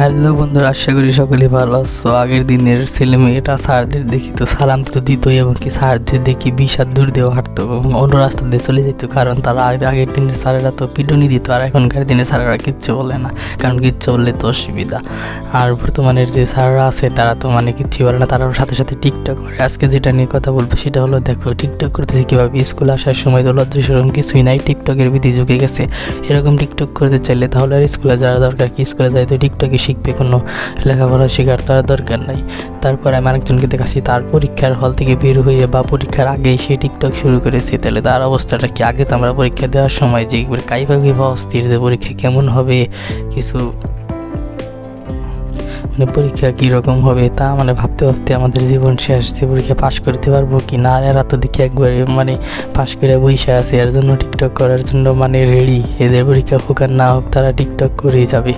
Hello বন্ধুরা, আশা করি সকলে ভালো আছো। আগের দিনের ছেলে মেয়েটা স্যারদের দেখি তো সালাম তো দিতই এবং কি স্যারদের দেখি হাত দূর দিয়েও হাঁটতো এবং অন্য রাস্তা দিয়ে চলে যেত, কারণ তারা আগে আগের দিনের স্যারেরা তো পিটুনি দিত আর এখনকার দিনের স্যারেরা কিচ্ছু বলে না, কারণ কিচ্ছু বললে তো অসুবিধা। আর বর্তমানের যে স্যাররা আছে তারা তো মানে কিচ্ছু বলে না তারাও সাথে সাথে টিকটক করে। আজকে যেটা নিয়ে কথা বলব সেটা হলো, দেখো, টিকটক করতেছি কীভাবে? স্কুল আসার সময় তো লজ্জা সেরকম কিছুই নাই, টিকটকের বিধি ঝুঁকে গেছে। এরকম টিকটক করতে চাইলে তাহলে আর স্কুলে যাওয়া দরকার কি? স্কুলে যায় তো টিকটকে শিখবে কোনো লেখাপড়া শেখার তো আর দরকার নাই। তারপর আমি আরেকজনকে দেখাচ্ছি, তার পরীক্ষার হল থেকে বের হয়ে বা পরীক্ষার আগেই সে টিকটক শুরু করেছে। তাহলে তার অবস্থাটা কি? আগে তো আমরা পরীক্ষা দেওয়ার সময় যে কাইবা কিবা অস্থির যে পরীক্ষা কেমন হবে, কিছু মানে পরীক্ষা কীরকম হবে তা মানে ভাবতে ভাবতে আমাদের জীবন শেষ। যে পরীক্ষা পাশ করতে পারব কি না এরা তো দেখি একবারে মানে পাশ করে বসে আছে, এর জন্য টিকটক করার জন্য মানে রেডি এদের পরীক্ষা হোক আর না হোক, তারা টিকটক করেই যাবে।